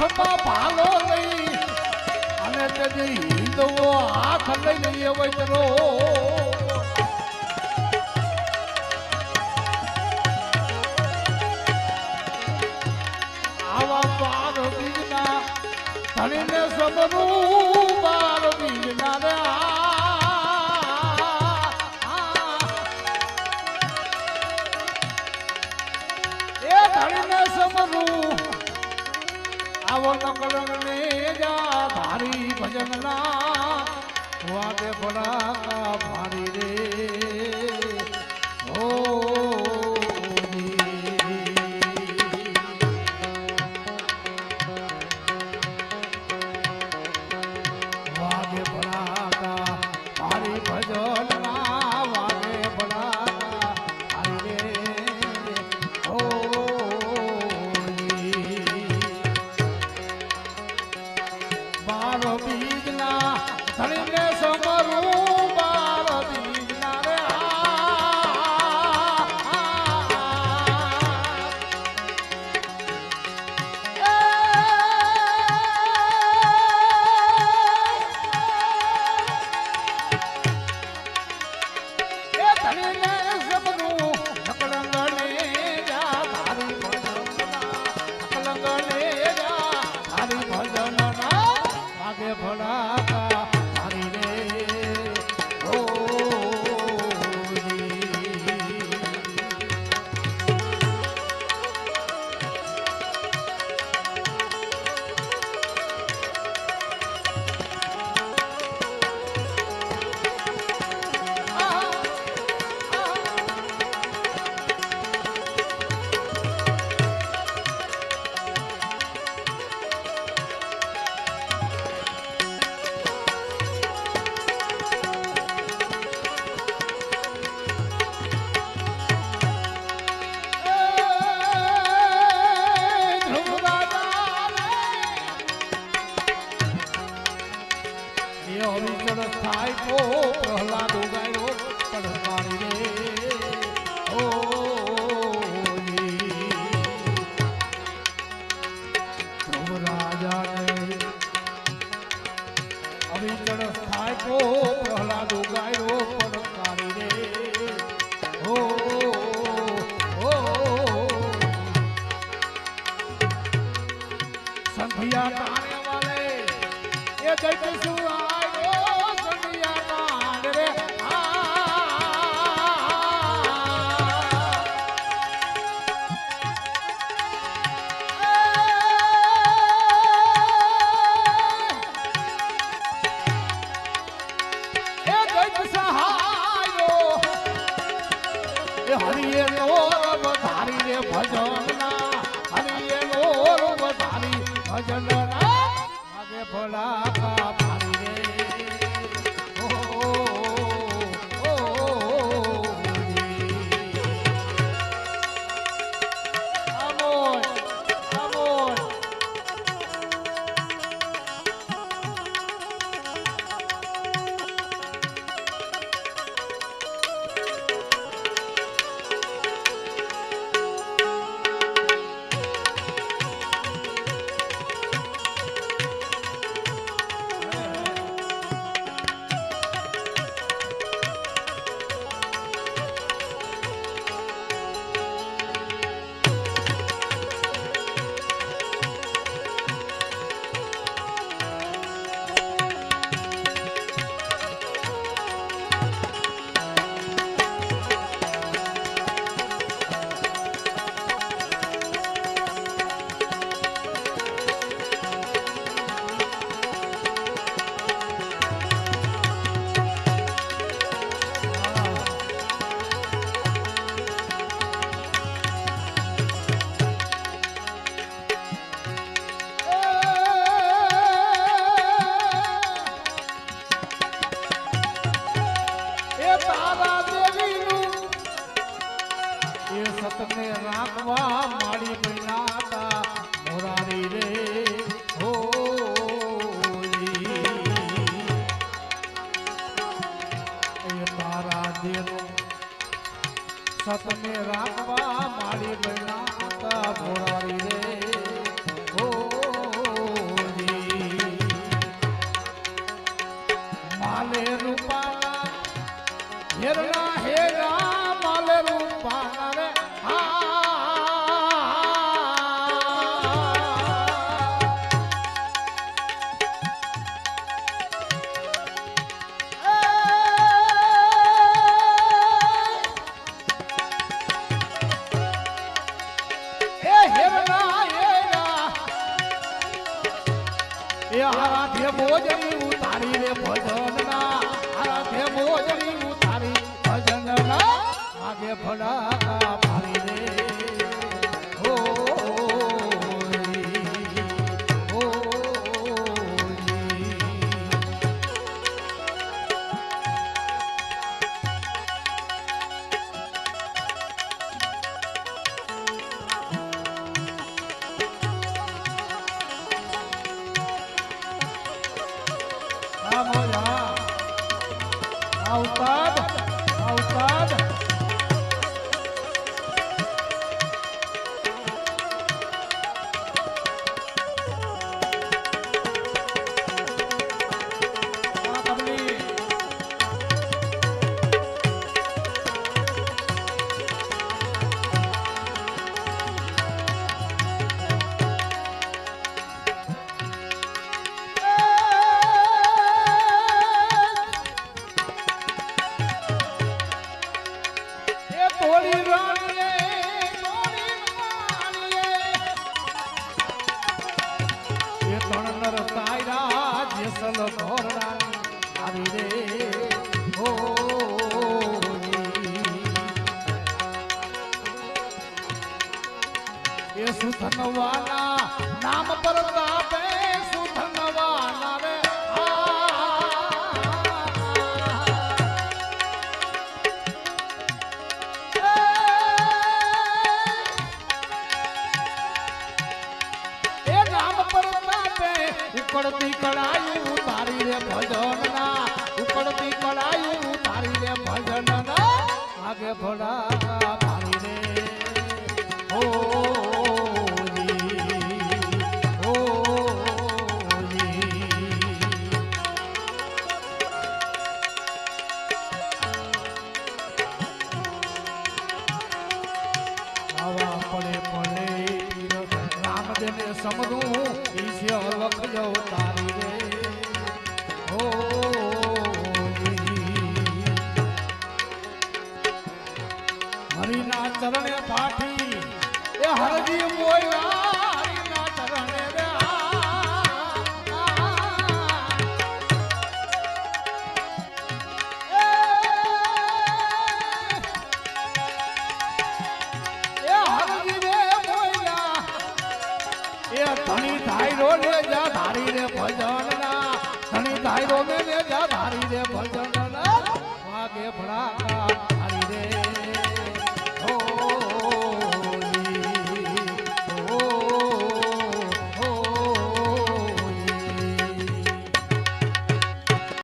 હાથમાં ભાલો લઈ અને તેને હિંદવો હાથ લઈ લઈએ વૈતરો આવા બાર બીજના ધણીને સમરું બાર બીજના રે આવો તકલંગ ને જા ધારી ભજન ના વાગે ભડા ભારી Sarana રાજાને. અવિચળ થાય કો પ્રહલાદ ઉગાયો પરકારી રે હો સંધિયા તાને વાલે એ જય કૃષ્ણ. એ હારાથે મોજરી ઉતારી રે ભજનના હારાથે મોજરી ઉતારી ભજનના આગે રે. આ ઉસ્તાદ એ સુધનવાના નામ પર તાપે સુધનવાના રે ઉકળતી કળાયું ઉતારી રે ભજનના ઉકળતી કળાયું ઉતારી રે ભજનના આગે ભલા ઈશ્ય લખજો તારી રે. હો હરિના ચરણે પાઠી. એ હરજી ભાઈ રોમે જા ધારી રે ભજન વાગે